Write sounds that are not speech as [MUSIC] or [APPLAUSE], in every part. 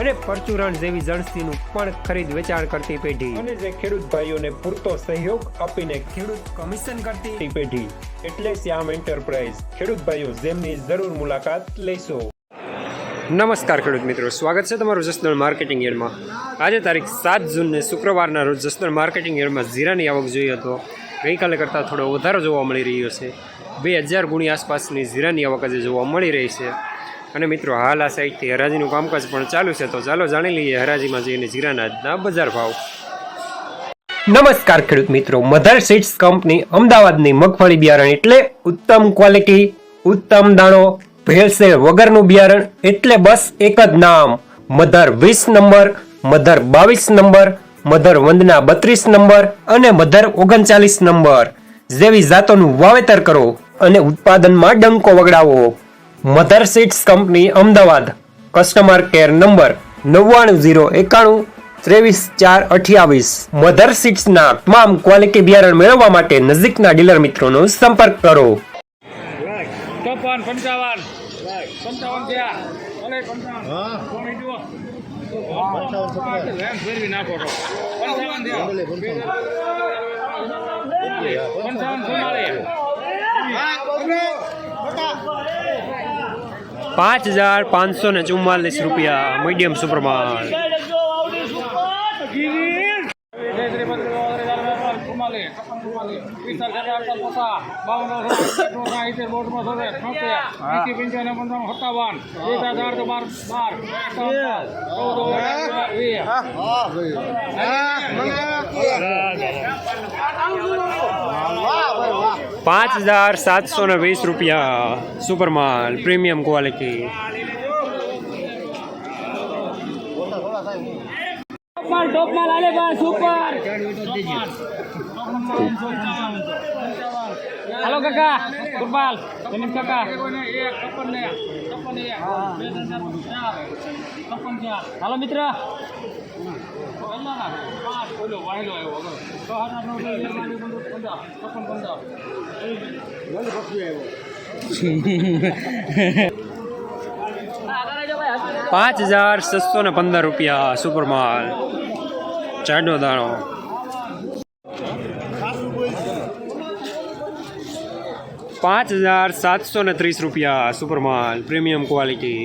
અને પરચુરણ જેવી જણસીનું પણ ખરીદ વેચાણ કરતી પેઢી. અને જે ખેડૂત ભાઈઓને પૂરતો સહયોગ આપીને ખેડૂત કમિશન કરતી પેઢી. એટલે શ્યામ એન્ટરપ્રાઇઝ. ખેડૂત ભાઈઓ જેમની જરૂર મુલાકાત લેશો. નમસ્કાર ખેડૂત મિત્રો. સ્વાગત છે તમારું જસદણ માર્કેટિંગ યાર્ડમાં. આજે તારીખ સાત જૂનને શુક્રવારના રોજ જસદણ માર્કેટિંગ યાર્ડમાં જીરાની આવક જોઈએ તો ગઈકાલે કરતાં થોડો વધારો જોવા મળી રહ્યો છે. બે હજાર ગુણી આસપાસની જીરાની આવક આજે જોવા મળી રહી છે. અને મિત્રો, હાલ આ સાઈડથી હરાજીનું કામકાજ પણ ચાલુ છે, તો ચાલો જાણી લઈએ હરાજીમાં જઈને જીરાના બજાર ભાવ. નમસ્કાર ખેડૂત મિત્રો, મધર સીડ્સ કંપની અમદાવાદની મગફળી બિયારણ એટલે ઉત્તમ ક્વોલિટી, ઉત્તમ દાણો ભેળસેળ વગરનું બિયારણ એટલે બસ એક જ નામ. મધર વીસ નંબર, મધર બાવીસ નંબર, મધર વંદના બત્રીસ નંબર અને મધર ઓગણચાલીસ નંબર. જેવી જાતોનું વાવેતર કરો અને ઉત્પાદનમાં ડંકો વગડાવો. Mother seats company Ahmedabad customer care number નવ્વાણું ઝીરો એકાણું ત્રેવીસ ચાર અઠ્યાવીસ. મધર સીટ્સના તમામ ક્વોલિટી બિયારણ મેળવવા માટે નજીકના ડીલર મિત્રોનો સંપર્ક કરો. પંચાવન પંચાવન થયા ભલે પંચાવન કોમી જુઓ રેમ ફેરવી નાખો તો પંચાવન થયા પંચાવન ચુમ્માલીસ પાંચ હજાર પાંચસો ને ચુમ્માલીસ રૂપિયા મીડિયમ સુપરમાલ બાર પાંચ હજાર સાતસો ને વીસ રૂપિયા સુપરમાલ પ્રીમિયમ ક્વોલિટી ટોપમાલ ટોપમાલ આલે બા સુપર હાલો પાંચ હજાર છસો ને પંદર રૂપિયા સુપર માલ ચાડો દાણો. પાંચ હજાર સાતસો ને ત્રીસ રૂપિયા સુપર માલ પ્રીમિયમ ક્વોલિટી.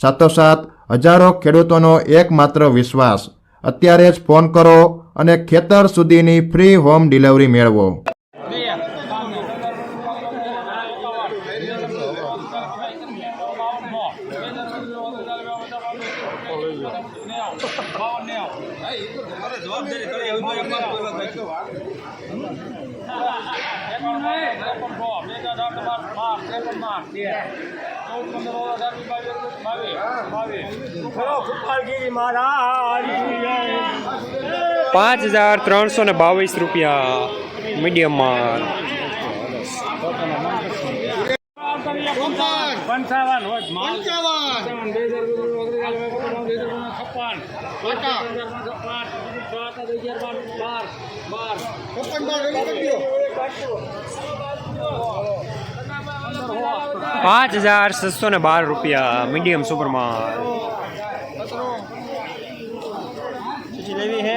સાથોસાથ હજારો ખેડૂતોનો એકમાત્ર વિશ્વાસ. અત્યારે જ ફોન કરો અને ખેતર સુધીની ફ્રી હોમ ડિલિવરી મેળવો. [LAUGHS] પાંચ હજાર ત્રણસો ને બાવીસ રૂપિયા મીડિયમમાં પંચાવન હોય માલ પંચાવન બે હજાર છપ્પન બાર બાર પાંચ હજાર છસો ને બાર રૂપિયા મીડિયમ સુપરમાલ લેવી હે